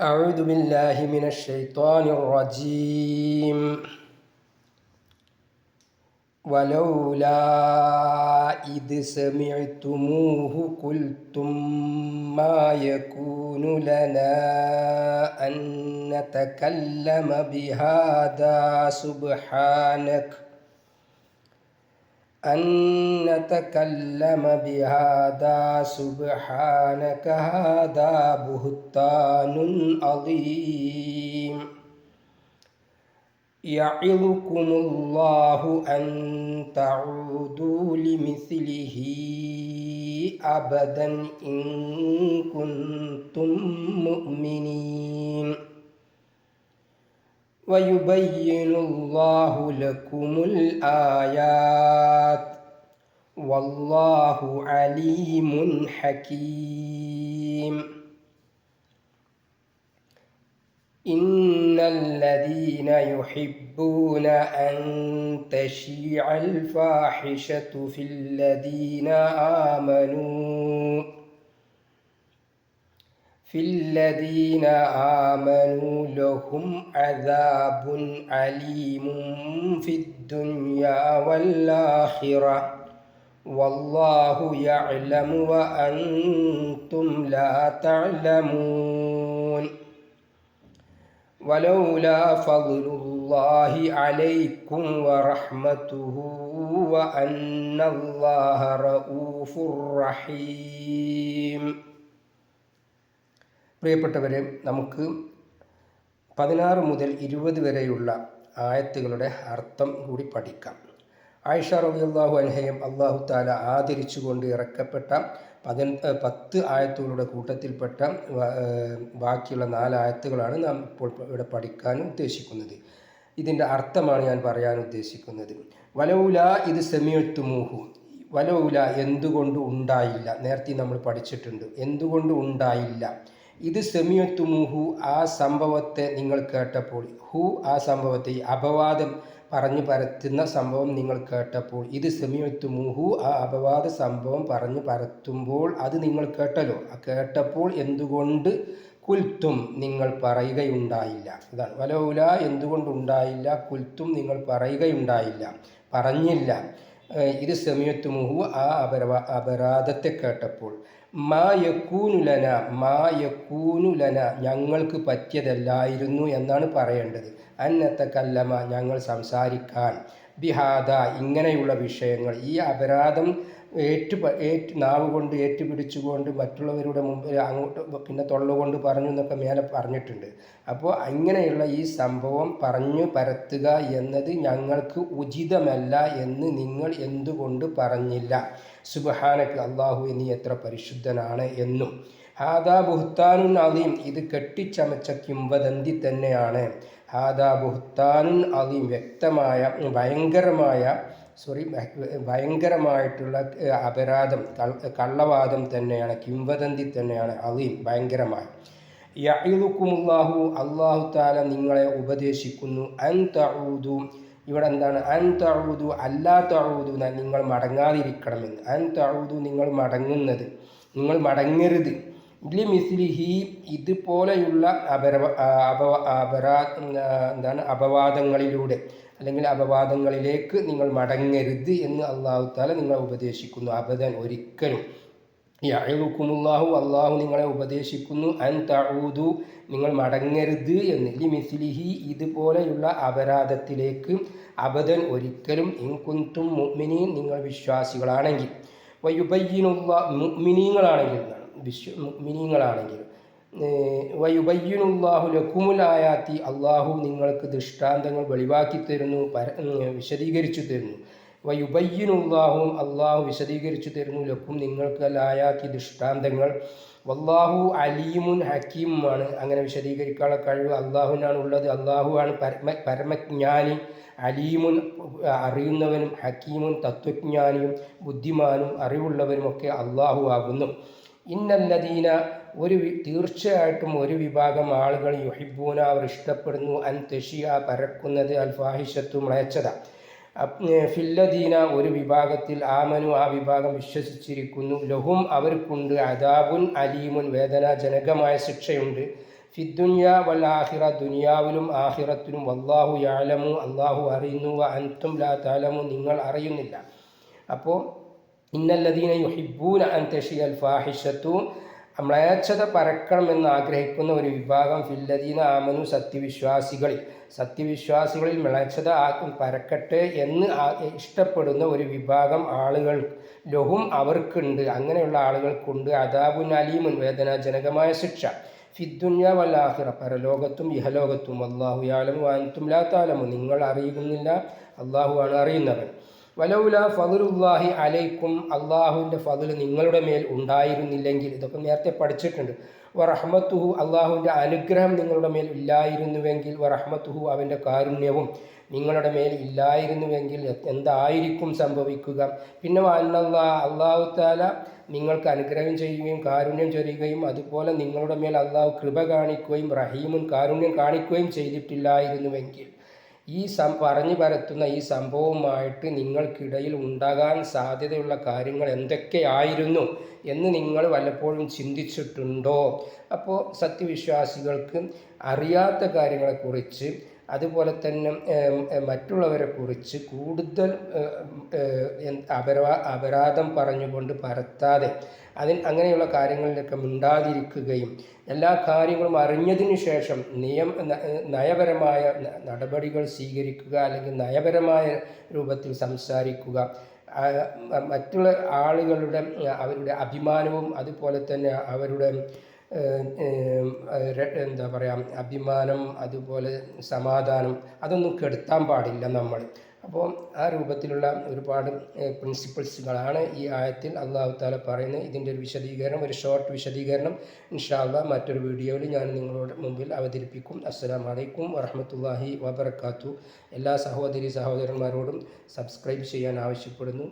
أعوذ بالله من الشيطان الرجيم ولولا إذ سمعتموه قلتم ما يكون لنا أن نتكلم بهذا سبحانك أن نتكلم بهذا سبحانك هذا بهتان عظيم. يعظكم الله أن تعودوا لمثله أبدا إن كنتم مؤمنين. ويبين الله لكم الآيات والله عليم حكيم. إن الذين يحبون أن تشيع الفاحشة في الذين آمنوا في الذين آمنوا لهم عذاب عليم في الدنيا والآخرة. والله يعلم وأنتم لا تعلمون. ولولا فضل الله عليكم ورحمته وأن الله رؤوف رحيم. പ്രിയപ്പെട്ടവരെ നമുക്ക് പതിനാറ് മുതൽ ഇരുപത് വരെയുള്ള ആയത്തുകളുടെ അർത്ഥം കൂടി പഠിക്കാം. ആയിഷ റബിയുള്ളാഹു അൻഹയും അള്ളാഹു താല ആദരിച്ചുകൊണ്ട് ഇറക്കപ്പെട്ട പതി പത്ത് ആയത്തുകളുടെ കൂട്ടത്തിൽപ്പെട്ട ബാക്കിയുള്ള നാല് ആയത്തുകളാണ് നാം ഇപ്പോൾ ഇവിടെ പഠിക്കാൻ ഉദ്ദേശിക്കുന്നത്. ഇതിന്റെ അർത്ഥമാണ് ഞാൻ പറയാൻ ഉദ്ദേശിക്കുന്നത്. വലൗല ഇത് സെമിയത്തുമൂഹു വലൗല എന്തുകൊണ്ട് ഉണ്ടായില്ല? നേരത്തെ നമ്മൾ പഠിച്ചിട്ടുണ്ട്. എന്തുകൊണ്ട് ഉണ്ടായില്ല? ഇത് സെമിയത്തുമുഹു ആ സംഭവത്തെ നിങ്ങൾ കേട്ടപ്പോൾ ഹു ആ സംഭവത്തെ അപവാദം പറഞ്ഞു പരത്തുന്ന സംഭവം നിങ്ങൾ കേട്ടപ്പോൾ ഇത് സെമിയത്തുമുഹു ആ അപവാദ സംഭവം പറഞ്ഞു പരത്തുമ്പോൾ അത് നിങ്ങൾ കേട്ടല്ലോ. കേട്ടപ്പോൾ എന്തുകൊണ്ട് കുൽത്തും നിങ്ങൾ പറയുകയുണ്ടായില്ല? അതാണ് വലൗല എന്തുകൊണ്ടുണ്ടായില്ല കുൽത്തും നിങ്ങൾ പറയുകയുണ്ടായില്ല. പറഞ്ഞില്ല. ഇത് സമയത്തുമുഹു ആ അപരവ അപരാധത്തെ കേട്ടപ്പോൾ മാ യക്കൂനുലന മാ യക്കൂനുലന ഞങ്ങൾക്ക് പറ്റിയതല്ലായിരുന്നു എന്നാണ് പറയേണ്ടത്. അന്നത്തെ കല്ലമ ഞങ്ങൾ സംസാരിക്കാൻ ബിഹാദ ഇങ്ങനെയുള്ള വിഷയങ്ങൾ ഈ അപരാധം ഏറ്റു ഏറ്റു നാവ് കൊണ്ട് ഏറ്റുപിടിച്ചുകൊണ്ട് മറ്റുള്ളവരുടെ മുമ്പിൽ അങ്ങോട്ട് പിന്നെ തൊള്ള കൊണ്ട് പറഞ്ഞു എന്നൊക്കെ മേലെ പറഞ്ഞിട്ടുണ്ട്. അപ്പോൾ അങ്ങനെയുള്ള ഈ സംഭവം പറഞ്ഞു പരത്തുക എന്നത് ഞങ്ങൾക്ക് ഉചിതമല്ല എന്ന് നിങ്ങൾ എന്തുകൊണ്ട് പറഞ്ഞില്ല? സുബഹാനക്ക് അള്ളാഹു നീ എത്ര പരിശുദ്ധനാണ് എന്നും. ഹാദാ ബുഹ്താനുൻ അലീം ഇത് കെട്ടിച്ചമച്ച കിംവദന്തി തന്നെയാണ്. ഹാദാ ബുഹ്താനുൻ അലീം വ്യക്തമായ ഭയങ്കരമായ സോറി ഭയങ്കരമായിട്ടുള്ള അപരാധം കള്ളവാദം തന്നെയാണ് കിംവദന്തി തന്നെയാണ് അലീം ഭയങ്കരമായി. യഴുക്കുമുല്ലാഹു അള്ളാഹു താല നിങ്ങളെ ഉപദേശിക്കുന്നു. അൻ തഊദു ഇവിടെ എന്താണ്? അൻ തഴുതു അല്ലാ തഴുതു നിങ്ങൾ മടങ്ങാതിരിക്കണമെന്ന്. അൻ തഴുതു നിങ്ങൾ മടങ്ങുന്നത് നിങ്ങൾ മടങ്ങരുത്. ഇല്ലി മിസ്ലിഹി ഇതുപോലെയുള്ള അപര അപ അപരാ എന്താണ് അപവാദങ്ങളിലൂടെ അല്ലെങ്കിൽ അപവാദങ്ങളിലേക്ക് നിങ്ങൾ മടങ്ങരുത് എന്ന് അള്ളാഹു താല നിങ്ങളെ ഉപദേശിക്കുന്നു. അബദൻ ഒരിക്കലും. യഴുക്കുമുല്ലാഹു അള്ളാഹു നിങ്ങളെ ഉപദേശിക്കുന്നു. അൻ തഊദു നിങ്ങൾ മടങ്ങരുത് എന്ന്. ലിമിസ്ലിഹി ഇതുപോലെയുള്ള അപരാധത്തിലേക്ക് അബദൻ ഒരിക്കലും ഇൻകുന്തും മുഗ്മിനിയും നിങ്ങൾ വിശ്വാസികളാണെങ്കിൽ. വയുബയ്യനുള്ള മുഗ്മിനീങ്ങളാണെങ്കിൽ വിശ്വ മിനിങ്ങളാണെങ്കിൽ. വയുബയ്യനുല്ലാഹു ലക്കുമുലായാത്തി അള്ളാഹു നിങ്ങൾക്ക് ദൃഷ്ടാന്തങ്ങൾ വെളിവാക്കി തരുന്നു പര വിശദീകരിച്ചു തരുന്നു. വയുബയ്യനുല്ലാഹും അള്ളാഹു വിശദീകരിച്ചു തരുന്നു ലക്കും നിങ്ങൾക്ക് ലായാത്തി ദൃഷ്ടാന്തങ്ങൾ. വല്ലാഹു അലീമുൻ ഹക്കീമുമാണ് അങ്ങനെ വിശദീകരിക്കാനുള്ള കഴിവ് അള്ളാഹുവിനാണ് ഉള്ളത് അള്ളാഹുവാണ് പരമ പരമജ്ഞാനി. അലീമുൻ അറിയുന്നവനും ഹക്കീമുൻ തത്വജ്ഞാനിയും ബുദ്ധിമാനും അറിവുള്ളവനുമൊക്കെ അള്ളാഹു ആകുന്നു ഇന്നല്ലദീന ഒരു തീർച്ചയായിട്ടും ഒരു വിഭാഗം ആളുകൾ യുഹിബൂന അവർ ഇഷ്ടപ്പെടുന്നു അൻ തെഷിയ പരക്കുന്നത് അൽഫാഹിഷത്തു മ്ളയച്ചത ഫില്ലദീന ഒരു വിഭാഗത്തിൽ ആമനു ആ വിഭാഗം വിശ്വസിച്ചിരിക്കുന്നു. ലഹും അവർക്കുണ്ട് അദാബുൻ അലീമുൻ വേദനാജനകമായ ശിക്ഷയുണ്ട്. ഫിദ്ദുനിയ വൽ ആഹിറ ദുനിയാവിലും ആഹിറത്തിലും വല്ലാഹു യാലമു അള്ളാഹു അറിയുന്നു അൻതും ലാ താലമു നിങ്ങൾ അറിയുന്നില്ല. അപ്പോൾ ഇന്നല്ലദീന യുഹിബൂൻ അൻ തഷിയൽ ഫാഹിഷത്തു മ്ലേച്ഛത പരക്കണമെന്ന് ആഗ്രഹിക്കുന്ന ഒരു വിഭാഗം ഫില്ലദീന ആമനു സത്യവിശ്വാസികളിൽ. സത്യവിശ്വാസികളിൽ മ്ലേച്ഛത പരക്കട്ടെ എന്ന് ഇഷ്ടപ്പെടുന്ന ഒരു വിഭാഗം ആളുകൾ ലഹും അവർക്കുണ്ട്. അങ്ങനെയുള്ള ആളുകൾക്കുണ്ട്. അദാബുൻ അലീമുൻ വേദനാജനകമായ ശിക്ഷ. ഫിദ്ദുന്യ വല്ലാഹിറ പരലോകത്തും ഇഹലോകത്തും. അള്ളാഹു യാലമു അൻതും ലാ താലമു നിങ്ങൾ അറിയുന്നില്ല. അള്ളാഹു ആണ് അറിയുന്നവൻ. വലൗല ഫതുലുല്ലാഹി അലൈക്കും അള്ളാഹുവിന്റെ ഫതുൽ നിങ്ങളുടെ മേൽ ഉണ്ടായിരുന്നില്ലെങ്കിൽ ഇതൊക്കെ നേരത്തെ പഠിച്ചിട്ടുണ്ട്. വറഹ്മത്തുഹു അള്ളാഹുവിന്റെ അനുഗ്രഹം നിങ്ങളുടെ മേൽ ഇല്ലായിരുന്നുവെങ്കിൽ വറഹ്മത്തുഹു അവന്റെ കാരുണ്യവും നിങ്ങളുടെ മേൽ ഇല്ലായിരുന്നുവെങ്കിൽ എന്തായിരിക്കും സംഭവിക്കുക? പിന്നെ അന്നല്ലാ അള്ളാഹു താല നിങ്ങൾക്ക് അനുഗ്രഹം ചെയ്യുകയും കാരുണ്യം ചൊരിയുകയും അതുപോലെ നിങ്ങളുടെ മേൽ അള്ളാഹു കൃപ കാണിക്കുകയും റഹീമും കാരുണ്യം കാണിക്കുകയും ചെയ്തിട്ടില്ലായിരുന്നുവെങ്കിൽ ഈ സം പറഞ്ഞു പരത്തുന്ന ഈ സംഭവവുമായിട്ട് നിങ്ങൾക്കിടയിൽ ഉണ്ടാകാൻ സാധ്യതയുള്ള കാര്യങ്ങൾ എന്തൊക്കെയായിരുന്നു എന്ന് നിങ്ങൾ വല്ലപ്പോഴും ചിന്തിച്ചിട്ടുണ്ടോ? അപ്പോൾ സത്യവിശ്വാസികൾക്ക് അറിയാത്ത കാര്യങ്ങളെക്കുറിച്ച് അതുപോലെ തന്നെ മറ്റുള്ളവരെ കുറിച്ച് കൂടുതൽ അപരാ അപരാധം പറഞ്ഞുകൊണ്ട് പരത്താതെ അതിന് അങ്ങനെയുള്ള കാര്യങ്ങളിലൊക്കെ മിണ്ടാതിരിക്കുകയും എല്ലാ കാര്യങ്ങളും അറിഞ്ഞതിന് ശേഷം നിയമ നയപരമായ നടപടികൾ സ്വീകരിക്കുക അല്ലെങ്കിൽ നയപരമായ രൂപത്തിൽ സംസാരിക്കുക. മറ്റുള്ള ആളുകളുടെ അവരുടെ അഭിമാനവും അതുപോലെ തന്നെ അവരുടെ എന്താ പറയുക അഭിമാനം അതുപോലെ സമാധാനം അതൊന്നും കെടുത്താൻ പാടില്ല നമ്മൾ. അപ്പോൾ ആ രൂപത്തിലുള്ള ഒരുപാട് പ്രിൻസിപ്പിൾസുകളാണ് ഈ ആയത്തിൽ അള്ളാഹു താല പറയുന്നത്. ഇതിന്റെ ഒരു വിശദീകരണം ഒരു ഷോർട്ട് വിശദീകരണം ഇൻഷാല്ല മറ്റൊരു വീഡിയോയിൽ ഞാൻ നിങ്ങളുടെ മുമ്പിൽ അവതരിപ്പിക്കും. അസ്സലാമു വലൈക്കും വറഹമത്തല്ലാഹി വബർക്കാത്തു എല്ലാ സഹോദരി സഹോദരന്മാരോടും സബ്സ്ക്രൈബ് ചെയ്യാൻ ആവശ്യപ്പെടുന്നു.